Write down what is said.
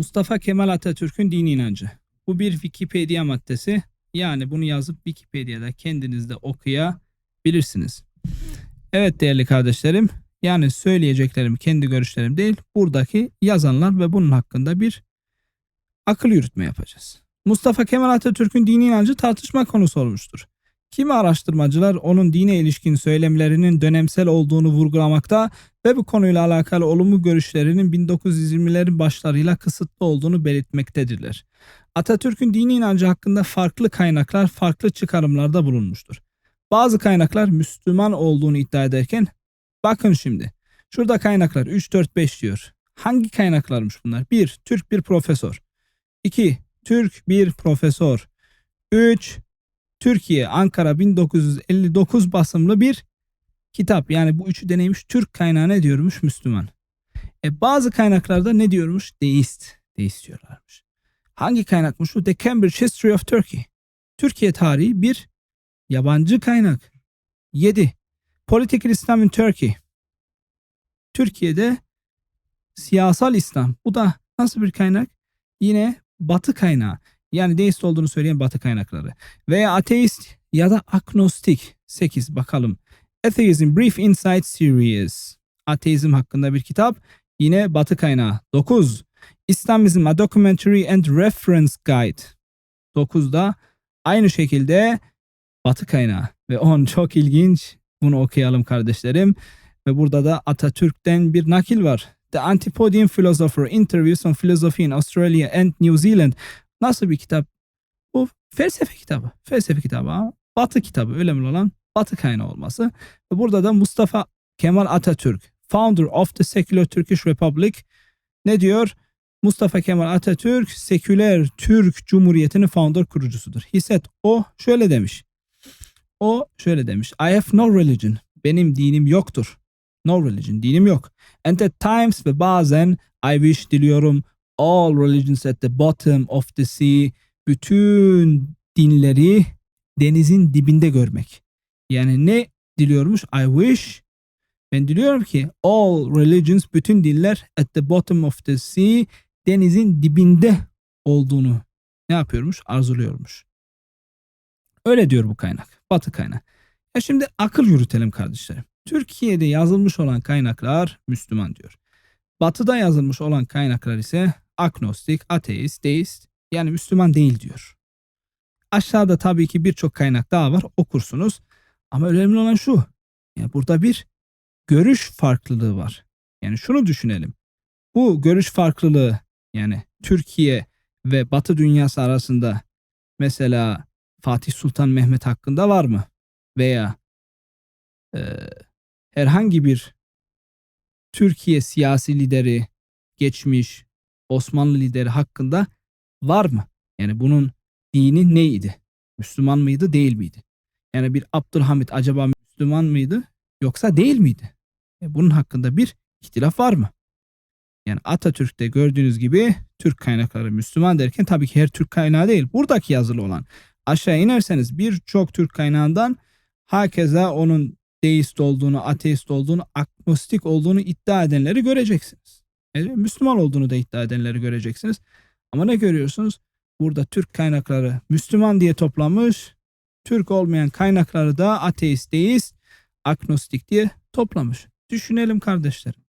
Mustafa Kemal Atatürk'ün dini inancı. Bu bir Wikipedia maddesi. Yani bunu yazıp Wikipedia'da kendiniz de okuyabilirsiniz. Evet değerli kardeşlerim. Yani söyleyeceklerim kendi görüşlerim değil. Buradaki yazanlar ve bunun hakkında bir akıl yürütme yapacağız. Mustafa Kemal Atatürk'ün dini inancı tartışma konusu olmuştur. Kimi araştırmacılar onun dine ilişkin söylemlerinin dönemsel olduğunu vurgulamakta ve bu konuyla alakalı olumlu görüşlerinin 1920'lerin başlarıyla kısıtlı olduğunu belirtmektedirler. Atatürk'ün dini inancı hakkında farklı kaynaklar farklı çıkarımlarda bulunmuştur. Bazı kaynaklar Müslüman olduğunu iddia ederken bakın şimdi şurada kaynaklar 3 4 5 diyor. Hangi kaynaklarmış bunlar? 1. Türk bir profesör. 2. Türk bir profesör. 3. Türkiye Ankara 1959 basımlı bir kitap. Yani bu üçü deneymiş Türk kaynağı ne diyormuş? Müslüman. E bazı kaynaklarda ne diyormuş? Deist. Deist diyorlarmış. Hangi kaynakmış bu? The Cambridge History of Turkey. Türkiye tarihi bir yabancı kaynak. 7. Political Islam in Turkey. Türkiye'de siyasal İslam. Bu da nasıl bir kaynak? Yine batı kaynağı. Yani deist olduğunu söyleyen batı kaynakları. Veya ateist ya da agnostik. 8 bakalım. Atheism Brief Insight Series. Ateizm hakkında bir kitap. Yine batı kaynağı. 9. Islamism A Documentary and Reference Guide. 9'da aynı şekilde batı kaynağı. Ve 10 çok ilginç. Bunu okuyalım kardeşlerim. Ve burada da Atatürk'ten bir nakil var. The Antipodean Philosopher Interviews on Philosophy in Australia and New Zealand. Nasıl bir kitap? Bu felsefe kitabı. Felsefe kitabı ama batı kitabı. Önemli olan batı kaynağı olması. Ve burada da Mustafa Kemal Atatürk, founder of the Secular Turkish Republic ne diyor? Mustafa Kemal Atatürk seküler Türk Cumhuriyeti'nin founder kurucusudur. Hisset o şöyle demiş. O şöyle demiş. I have no religion. Benim dinim yoktur. No religion. Dinim yok. And at times ve bazen I wish diliyorum all religions at the bottom of the sea. Bütün dinleri denizin dibinde görmek. Yani ne diliyormuş? I wish ben diliyorum ki all religions bütün dinler at the bottom of the sea denizin dibinde olduğunu ne yapıyormuş? Arzuluyormuş. Öyle diyor bu kaynak. Batı kaynağı. Ya şimdi akıl yürütelim kardeşlerim. Türkiye'de yazılmış olan kaynaklar Müslüman diyor. Batı'da yazılmış olan kaynaklar ise agnostik, ateist, deist yani Müslüman değil diyor. Aşağıda tabii ki birçok kaynak daha var okursunuz. Ama önemli olan şu. Yani burada bir görüş farklılığı var. Yani şunu düşünelim. Bu görüş farklılığı yani Türkiye ve Batı dünyası arasında mesela Fatih Sultan Mehmet hakkında var mı? Veya e, herhangi bir Türkiye siyasi lideri, geçmiş Osmanlı lideri hakkında var mı? Yani bunun dini neydi? Müslüman mıydı, değil miydi? Yani bir Abdülhamit acaba Müslüman mıydı yoksa değil miydi? E bunun hakkında bir ihtilaf var mı? Yani Atatürk'te gördüğünüz gibi Türk kaynakları Müslüman derken tabii ki her Türk kaynağı değil. Buradaki yazılı olan. Aşağı inerseniz birçok Türk kaynağından hakeza onun deist olduğunu, ateist olduğunu, agnostik olduğunu iddia edenleri göreceksiniz. E, Müslüman olduğunu da iddia edenleri göreceksiniz. Ama ne görüyorsunuz? Burada Türk kaynakları Müslüman diye toplamış. Türk olmayan kaynakları da ateist, deist, agnostik diye toplamış. Düşünelim kardeşlerim.